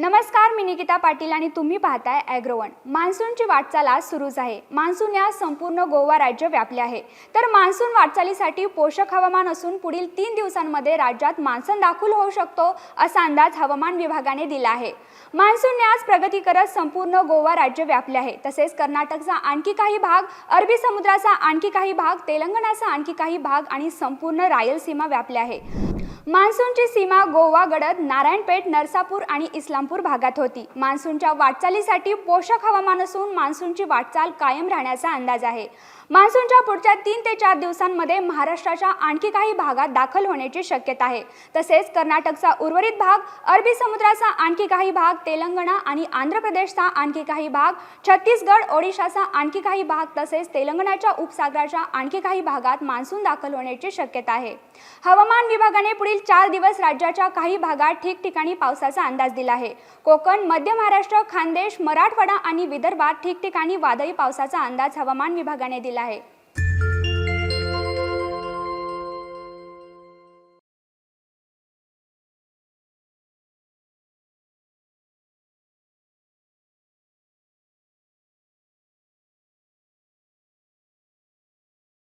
नमस्कार मी निकिता पाटील आणि तुम्ही पाहताय ॲग्रोवन मान्सूनची वाटचाल आज सुरूच आहे. मान्सून या संपूर्ण गोवा राज्य व्यापले आहे. तर मान्सून वाटचालीसाठी पोषक हवामान असून पुढील तीन दिवसांमध्ये राज्यात मान्सून दाखल होऊ शकतो असा अंदाज हवामान विभागाने दिला आहे. मान्सूनने आज प्रगती करत संपूर्ण गोवा राज्य व्यापले आहे. तसेच कर्नाटकचा आणखी काही भाग अरबी समुद्राचा आणखी काही भाग तेलंगणाचा आणखी काही भाग आणि संपूर्ण रायलसीमा व्यापले आहे. मान्सूनची सीमा गोवा गडद नारायणपेठ नरसापूर आणि इस्लामपूर भागात होती. मान्सूनच्या वाटचालीसाठी पोषक हवामान असून मान्सूनची वाटचाल कायम राहण्याचा अंदाज आहे. मान्सूनच्या पुढच्या तीन ते चार दिवसांमध्ये महाराष्ट्राच्या आणखी काही भागात दाखल होण्याची शक्यता आहे. तसेच कर्नाटकचा उर्वरित भाग अरबी समुद्राचा आणखी काही भाग तेलंगणा आणि आंध्र प्रदेशचा आणखी काही भाग छत्तीसगड ओडिशाचा आणखी काही भाग तसेच तेलंगणाच्या उपसागराच्या आणखी काही भागात मान्सून दाखल होण्याची शक्यता आहे. हवामान विभागाने पुढील चार दिवस राज्याच्या काही भागात ठिकठिकाणी पावसाचा अंदाज दिला आहे. कोकण मध्य महाराष्ट्र खानदेश मराठवाडा आणि विदर्भात ठिकठिकाणी वादळी पावसाचा अंदाज हवामान विभागाने दिला आहे